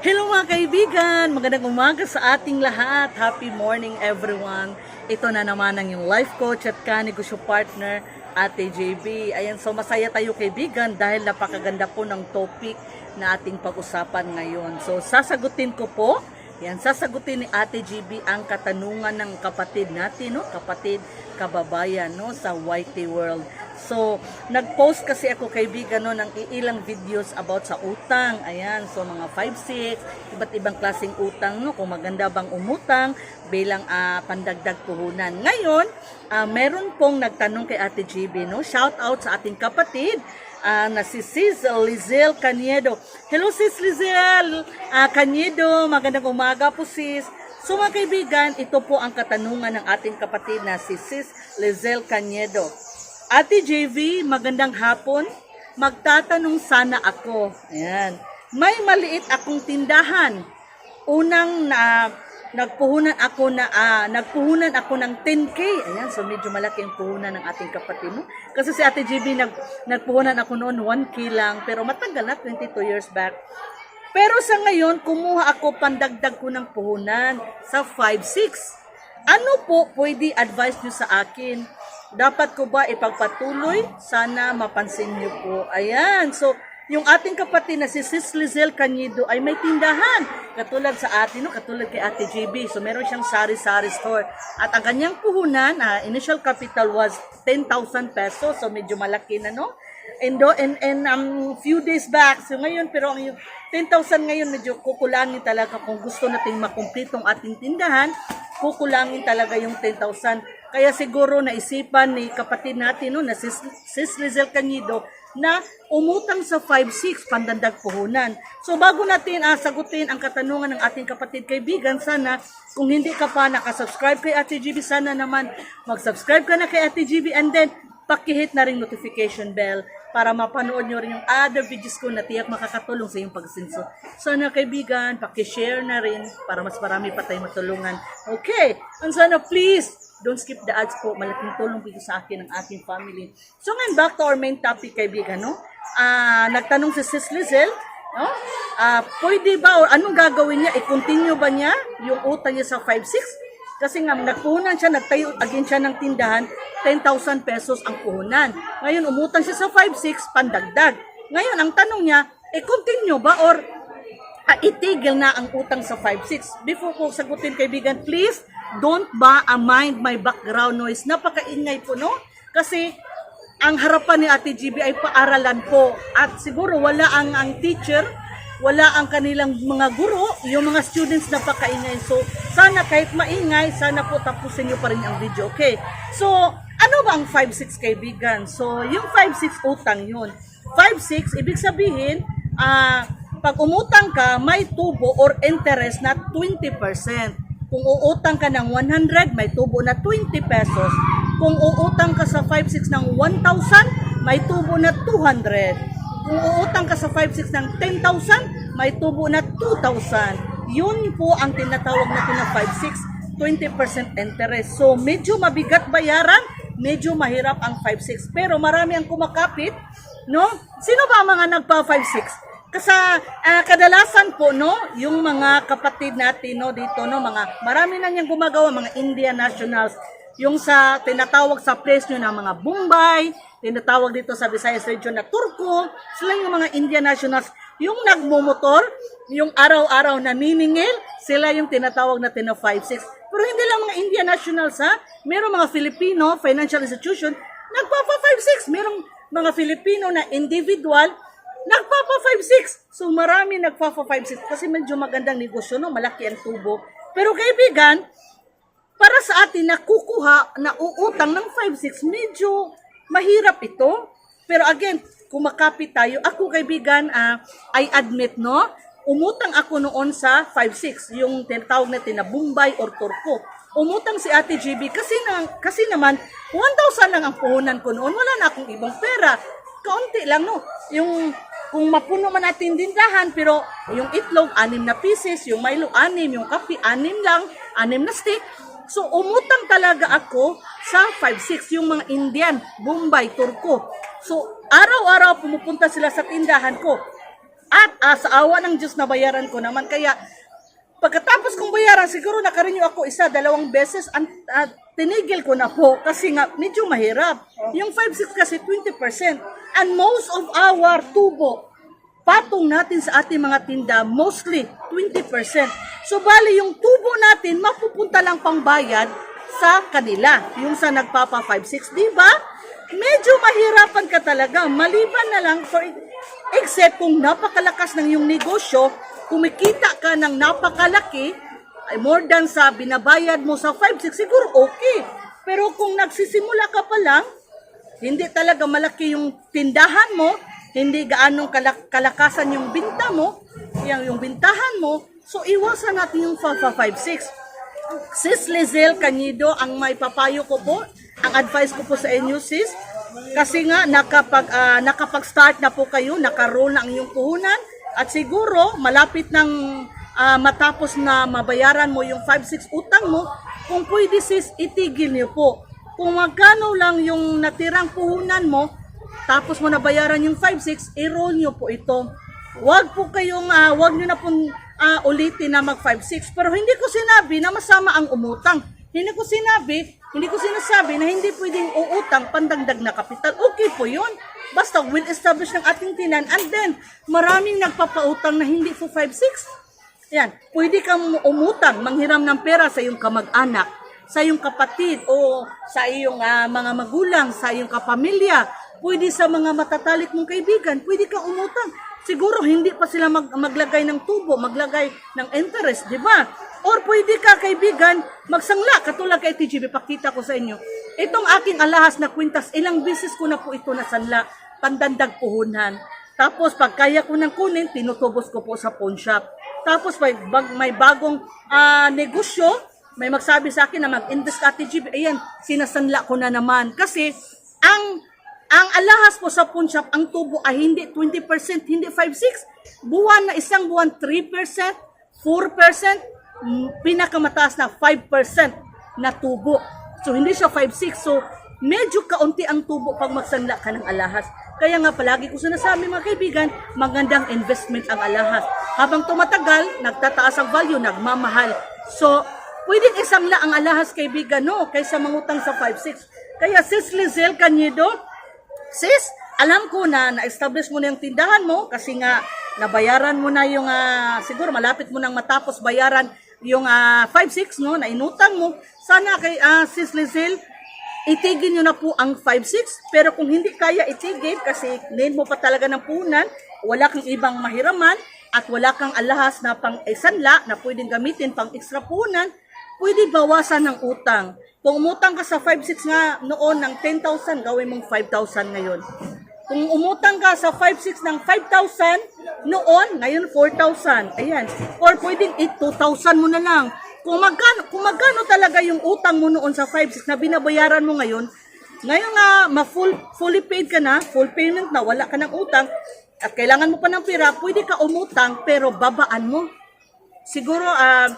Hello mga kaibigan! Magandang umaga sa ating lahat. Happy morning everyone. Ito na naman ang yung life coach at kanegosyo partner, Ate JB. Ayan, so masaya tayo kaibigan dahil napakaganda po ng topic na ating pag-usapan ngayon. So sasagutin ko po, yan, sasagutin ni Ate JB ang katanungan ng kapatid natin, no? kapatid, kababayan no? sa YT World. So, nag-post kasi ako kaibigan no, ng ilang videos about sa utang. Ayan, so mga 5-6, iba't ibang klaseng utang, no, kung maganda bang umutang bilang ah, pandagdag puhunan. Ngayon, ah, meron pong nagtanong kay Ate GB, no? Shout out sa ating kapatid ah, na si Sis Lizel Caniedo. Hello Sis Lizel Ah, Caniedo, magandang umaga po sis. So mga kaibigan, ito po ang katanungan ng ating kapatid na si Sis Lizel Caniedo. Ate JV, magandang hapon. Magtatanong sana ako. Ayan. May maliit akong tindahan. Unang na nagpuhunan ako na ah, nagpuhunan ako ng 10k. Ayan, so medyo malaki ang puhunan ng ating kapatid mo. Kasi si Ate JV nag nagpuhunan ako noon 1k lang, pero matagal na 22 years back. Pero sa ngayon, kumuha ako pandagdag ko ng puhunan sa 5-6. Ano po pwede advice nyo sa akin? Dapat ko ba ipagpatuloy? Sana mapansin nyo po. Ayan. So, yung ating kapatid na si Sis Lizelle Canido ay may tindahan. Katulad sa atin, no? katulad kay Ate JB. So, meron siyang sari-sari store. At ang kanyang puhunan, ah, initial capital was 10,000 pesos. So, medyo malaki na, no? And, and, and um, few days back, so ngayon, pero ang yung 10,000 ngayon, medyo kukulangin talaga kung gusto nating makumpleto ang ating tindahan, kukulangin talaga yung 10,000. Kaya siguro naisipan ni kapatid natin, no, na si Sis Lizelle Canido, na umutang sa 5-6 pandandag puhunan. So bago natin ah, sagutin ang katanungan ng ating kapatid kaibigan, sana kung hindi ka pa nakasubscribe kay Ate GB, sana naman mag-subscribe ka na kay Ate GB and then pakihit na rin notification bell para mapanood nyo rin yung other videos ko na tiyak makakatulong sa iyong pagsinso. Sana kaibigan, pakishare na rin para mas marami pa tayong matulungan. Okay, and sana please, don't skip the ads po. Malaking tulong po ito sa akin ng ating family. So ngayon, back to our main topic kaibigan, no? Ah, nagtanong si Sis Lizelle, no? Ah, pwede ba or anong gagawin niya? I-continue ba niya yung utang niya sa 5-6? Kasi nga, nagpuhunan siya, nagtayo again siya ng tindahan, 10,000 pesos ang puhunan. Ngayon, umutang siya sa 5-6, pandagdag. Ngayon, ang tanong niya, eh, continue ba or ah, itigil na ang utang sa 5-6? Before ko sagutin, kaibigan, please, don't ba uh, mind my background noise. Napakaingay po, no? Kasi, ang harapan ni Ate GB ay paaralan po. At siguro wala ang, ang teacher, wala ang kanilang mga guro, yung mga students na pakaingay. So, sana kahit maingay, sana po tapusin nyo pa rin ang video. Okay? So, ano ba ang 5-6 kaibigan? So, yung 5-6 utang yun. 5-6, ibig sabihin, ah, pag umutang ka, may tubo or interest na 20%. Kung uutang ka ng 100, may tubo na 20 pesos. Kung uutang ka sa 5-6 ng 1,000, may tubo na 200. Kung uutang ka sa 5-6 ng 10,000, may tubo na 2,000. Yun po ang tinatawag natin na 5-6, 20% interest. So, medyo mabigat bayaran, medyo mahirap ang 5-6. Pero marami ang kumakapit, no? Sino ba mga nagpa 5-6? Kasi ah, kadalasan po no, yung mga kapatid natin no dito no, mga marami na niyang gumagawa mga Indian nationals yung sa tinatawag sa place nyo na mga Bombay, tinatawag dito sa Visayas region na Turko, sila yung mga Indian nationals, yung nagmumotor, yung araw-araw na niningil, sila yung tinatawag na 5-6. Pero hindi lang mga Indian nationals ha, meron mga Filipino financial institution, nagpapa 5-6, merong mga Filipino na individual, nagpapa 5-6. So marami nagpapa 5-6 kasi medyo magandang negosyo, no? malaki ang tubo. Pero kaibigan, para sa atin na kukuha na uutang ng 5-6, medyo mahirap ito. Pero again, kumakapit tayo. Ako kaibigan, ah, I admit, no? Umutang ako noon sa 5-6, yung tinatawag na Bombay or Turko. Umutang si Ate GB kasi, na, kasi naman, 1,000 lang ang puhunan ko noon. Wala na akong ibang pera. Kaunti lang, no? Yung kung mapuno man natin dindahan, pero yung itlog, anim na pieces, yung Milo, anim, yung kape, anim lang, anim na stick. So, umutang talaga ako sa 5-6, yung mga Indian, Bombay, Turko. So, araw-araw pumupunta sila sa tindahan ko. At ah, sa awa ng Diyos na bayaran ko naman. Kaya pagkatapos kong bayaran, siguro nakarenew ako isa, dalawang beses. An, ah, tinigil ko na po kasi nga medyo mahirap. Yung 5-6 kasi 20%. And most of our tubo, patong natin sa ating mga tinda, mostly 20%. So bali yung tubo natin, mapupunta lang pang bayad sa kanila. Yung sa nagpapa 5-6, di ba? Medyo mahirapan ka talaga. Maliban na lang, for, except kung napakalakas ng yung negosyo, kumikita ka ng napakalaki, ay more than sa binabayad mo sa 5-6, siguro okay. Pero kung nagsisimula ka pa lang, hindi talaga malaki yung tindahan mo, hindi gaanong kalak- kalakasan yung binta mo, yung, yung bintahan mo, so iwasan natin yung 5-5-6. Sis Lizel Canyido, ang may papayo ko po, ang advice ko po sa inyo sis, kasi nga nakapag, ah, nakapag-start na po kayo, nakaroon na ang iyong puhunan, at siguro malapit ng ah, matapos na mabayaran mo yung 5-6 utang mo, kung pwede sis, itigil niyo po. Kung magkano lang yung natirang puhunan mo, tapos mo nabayaran yung 5-6, i-roll nyo po ito. Huwag po kayong, ah, huwag nyo na pong ah, ulitin na mag 5-6. Pero hindi ko sinabi na masama ang umutang. Hindi ko sinabi, hindi ko sinasabi na hindi pwedeng uutang pandagdag na kapital. Okay po yun. Basta will establish ng ating tinan and then maraming nagpapautang na hindi po 5-6. Yan, pwede kang umutang, manghiram ng pera sa iyong kamag-anak, sa iyong kapatid o sa iyong ah, mga magulang, sa iyong kapamilya, pwede sa mga matatalik mong kaibigan, pwede kang umutang. Siguro hindi pa sila mag- maglagay ng tubo, maglagay ng interest, di ba? Or pwede ka kaibigan magsangla, katulad kay TGB, pakita ko sa inyo. Itong aking alahas na kwintas, ilang beses ko na po ito nasanla, pandandag puhunan. Tapos pag kaya ko ng kunin, tinutubos ko po sa pawn shop. Tapos may, bag, may bagong ah, negosyo, may magsabi sa akin na mag-invest ka TGB. Ayan, sinasanla ko na naman. Kasi ang ang alahas po sa pawn shop, ang tubo ay hindi 20%, hindi 5-6. Buwan na isang buwan, 3%, 4%, mm, pinakamataas na 5% na tubo. So, hindi siya 5-6. So, medyo kaunti ang tubo pag magsanla ka ng alahas. Kaya nga palagi ko sinasabi mga kaibigan, magandang investment ang alahas. Habang tumatagal, nagtataas ang value, nagmamahal. So, pwedeng isang la ang alahas kaibigan, no? Kaysa mangutang sa 5-6. Kaya sis Lizelle Canyido, sis, alam ko na na-establish mo na yung tindahan mo kasi nga nabayaran mo na yung, ah, siguro malapit mo nang matapos bayaran yung ah, 5-6, no? Na inutang mo. Sana kay ah, sis Lizelle, itigil nyo na po ang 5-6. Pero kung hindi kaya itigil kasi need mo pa talaga ng punan, wala kang ibang mahiraman, at wala kang alahas na pang isanla na pwedeng gamitin pang extra punan, pwede bawasan ng utang. Kung umutang ka sa 5-6 nga noon ng 10,000, gawin mong 5,000 ngayon. Kung umutang ka sa 5-6 ng 5,000 noon, ngayon 4,000. Ayan. Or pwedeng 8, 2,000 mo na lang. Kung magkano, kung magkano talaga yung utang mo noon sa 5-6 na binabayaran mo ngayon, ngayon nga, ma-full, fully paid ka na, full payment na, wala ka ng utang, at kailangan mo pa ng pera, pwede ka umutang, pero babaan mo. Siguro, ah,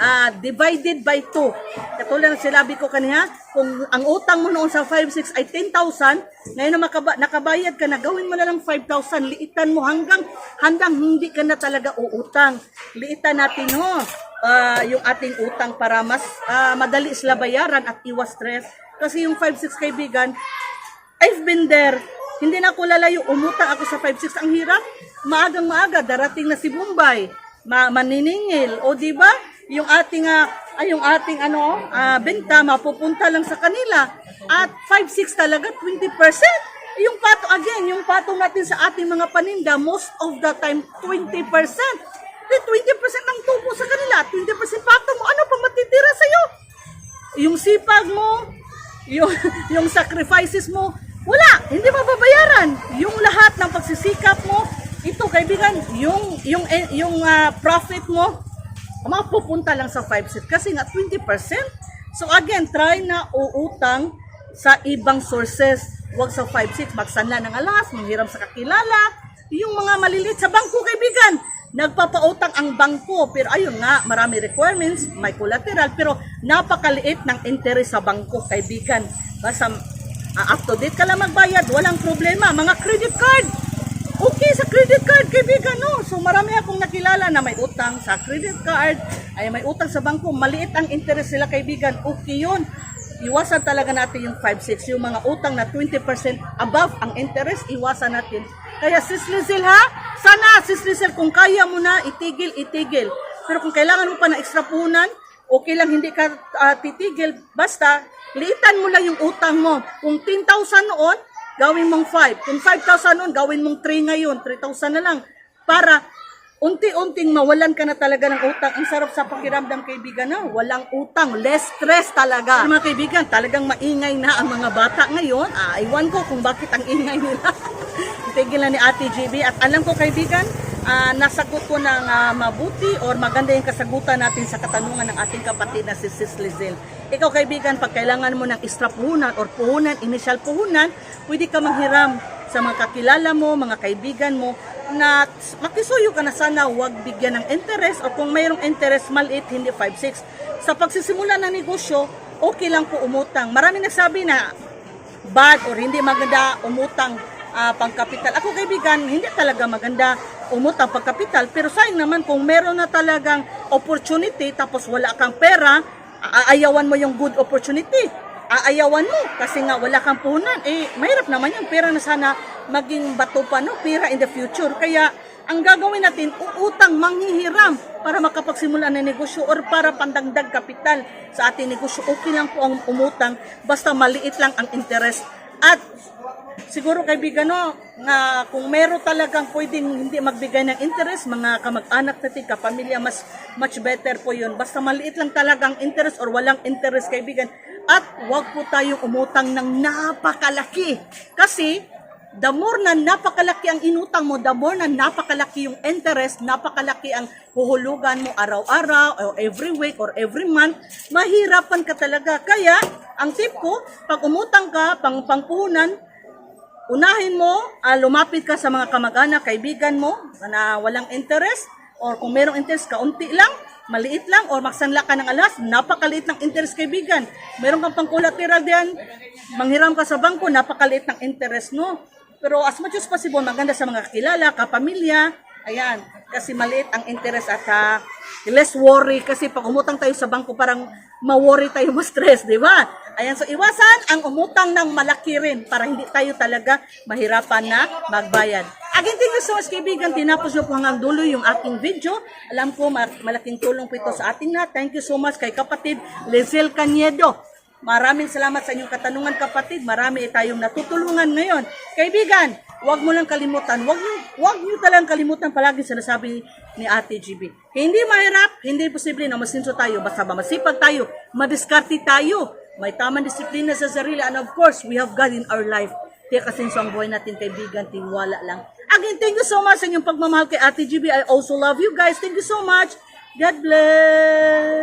ah, divided by 2. Katulad ng sinabi ko kanina, kung ang utang mo noon sa 5-6 ay 10,000, ngayon na nakabayad ka na, gawin mo na lang 5,000, liitan mo hanggang, hanggang hindi ka na talaga uutang. Liitan natin ho, ah, yung ating utang para mas ah, madali sila bayaran at iwas stress. Kasi yung 5-6 kaibigan, I've been there. Hindi na ako lalayo. Umutang ako sa 5-6. Ang hirap. Maagang maaga. Darating na si Bombay. Ma maniningil. O di ba? Yung ating ah, ay yung ating ano, ah, benta mapupunta lang sa kanila. At 5-6 talaga 20%. Yung pato again, yung patong natin sa ating mga paninda most of the time 20%. Eh, 20% ang tubo sa kanila, 20% patong mo. Ano pa matitira sa'yo? yung sipag mo, yung, yung sacrifices mo, wala, hindi mababayaran. Yung lahat ng pagsisikap mo, ito kaibigan, yung yung eh, yung ah, profit mo, mapupunta lang sa 5 kasi nga 20%. So again, try na uutang sa ibang sources. Huwag sa 5-6, magsanla ng alas, manghiram sa kakilala. Yung mga maliliit sa bangko, kaibigan, nagpapautang ang bangko. Pero ayun nga, marami requirements, may collateral, pero napakaliit ng interest sa bangko, kaibigan. Basta ah, up to date ka lang magbayad, walang problema. Mga credit card, sa credit card, kaibigan, no? So marami akong nakilala na may utang sa credit card, ay may utang sa bangko, maliit ang interest sila, kaibigan. Okay yun. Iwasan talaga natin yung 5-6, yung mga utang na 20% above ang interest, iwasan natin. Kaya sis Lizelle ha, sana sis Lizelle, kung kaya mo na, itigil, itigil. Pero kung kailangan mo pa ng extra puhunan, okay lang hindi ka ah, titigil. Basta, liitan mo lang yung utang mo. Kung 10,000 noon, gawin mong 5. Kung 5,000 noon, gawin mong 3 ngayon. 3,000 na lang. Para unti-unting mawalan ka na talaga ng utang. Ang sarap sa pakiramdam, kaibigan, na walang utang. Less stress talaga. Mga kaibigan, talagang maingay na ang mga bata ngayon. Ah, iwan ko kung bakit ang ingay nila. Tigil na ni Ate GB. At alam ko, kaibigan, ah, nasagot ko ng ah, mabuti or maganda yung kasagutan natin sa katanungan ng ating kapatid na si Sis Lizelle. Ikaw kaibigan, pag kailangan mo ng extra puhunan or puhunan, initial puhunan, pwede ka manghiram sa mga kakilala mo, mga kaibigan mo, na makisuyo ka na sana huwag bigyan ng interest o kung mayroong interest maliit, hindi 5-6. Sa pagsisimula ng negosyo, okay lang po umutang. Marami nagsabi na bad or hindi maganda umutang ah, pangkapital. Ako kaibigan, hindi talaga maganda umutang pangkapital. Pero sayang naman kung meron na talagang opportunity tapos wala kang pera, aayawan mo yung good opportunity. Aayawan mo kasi nga wala kang puhunan. Eh, mahirap naman yung pera na sana maging bato pa, no? Pera in the future. Kaya, ang gagawin natin, uutang, manghihiram para makapagsimula ng negosyo or para pandagdag kapital sa ating negosyo. Okay lang po ang umutang, basta maliit lang ang interest. At siguro kaibigan no, nga kung meron talagang pwedeng hindi magbigay ng interest, mga kamag-anak natin, kapamilya, mas much better po yun. Basta maliit lang talagang interest or walang interest kaibigan. At wag po tayong umutang ng napakalaki. Kasi the more na napakalaki ang inutang mo, the more na napakalaki yung interest, napakalaki ang huhulugan mo araw-araw, or every week, or every month, mahirapan ka talaga. Kaya, ang tip ko, pag umutang ka, pang pangpuhunan, unahin mo, ah, lumapit ka sa mga kamag-anak, kaibigan mo, na walang interest, or kung merong interest, kaunti lang, maliit lang, or magsanla ka ng alas, napakaliit ng interest, kaibigan. Meron kang pang collateral diyan, manghiram ka sa bangko, napakaliit ng interest, no? Pero as much as possible, maganda sa mga kakilala, kapamilya, ayan, kasi maliit ang interest at ah, less worry, kasi pag umutang tayo sa bangko, parang ma-worry tayo, ma-stress, di ba? Ayan, so iwasan ang umutang ng malaki rin para hindi tayo talaga mahirapan na magbayad. Again, thank you so much kaibigan. Tinapos nyo po hanggang dulo yung aking video. Alam ko ma- malaking tulong po ito sa ating lahat. Thank you so much kay kapatid Lizelle Caniedo. Maraming salamat sa inyong katanungan kapatid. Marami tayong natutulungan ngayon. Kaibigan, huwag mo lang kalimutan. Huwag niyo, huwag niyo talagang kalimutan palagi sinasabi ni Ate GB. Hindi mahirap, hindi posible na masinso tayo. Basta ba masipag tayo, madiskarte tayo. May tamang disiplina sa sarili. And of course, we have God in our life. Kaya kasinso ang buhay natin, kaibigan, tiwala lang. Again, thank you so much sa inyong pagmamahal kay Ate GB. I also love you guys. Thank you so much. God bless.